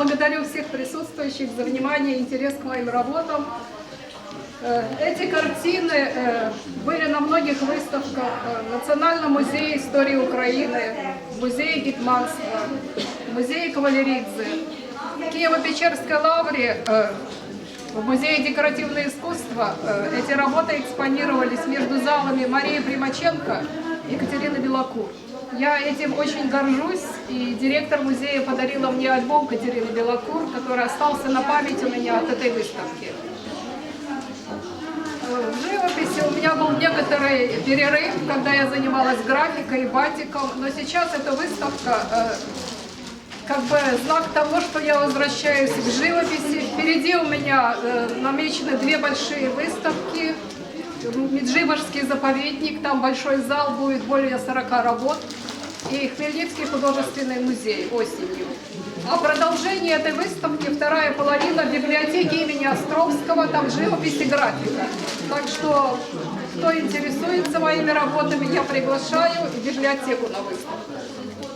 благодарю всех присутствующих за внимание и интерес к моим работам. Э, Эти картины э, были на многих выставках э, в Национальном музее истории Украины, в Музее Гетманства, в Кавалеридзе, Киево-Печерской лавре, в Музее декоративного искусства эти работы экспонировались между залами Марии Примаченко и Екатерины Белокур. Я этим очень горжусь, и директор музея подарила мне альбом Катерины Белокур, который остался на память у меня от этой выставки. В живописи у меня был некоторый перерыв, когда я занималась графикой и батиком, но сейчас эта выставка э, как бы знак того, что я возвращаюсь к живописи. Впереди у меня э, намечены две большие выставки. Меджиборский заповедник, там большой зал, будет более 40 работ. И Хмельницкий художественный музей осенью. А продолжение этой выставки, вторая половина библиотеки имени Островского, там живопись и графика. Так что, кто интересуется моими работами, я приглашаю в библиотеку на выставку.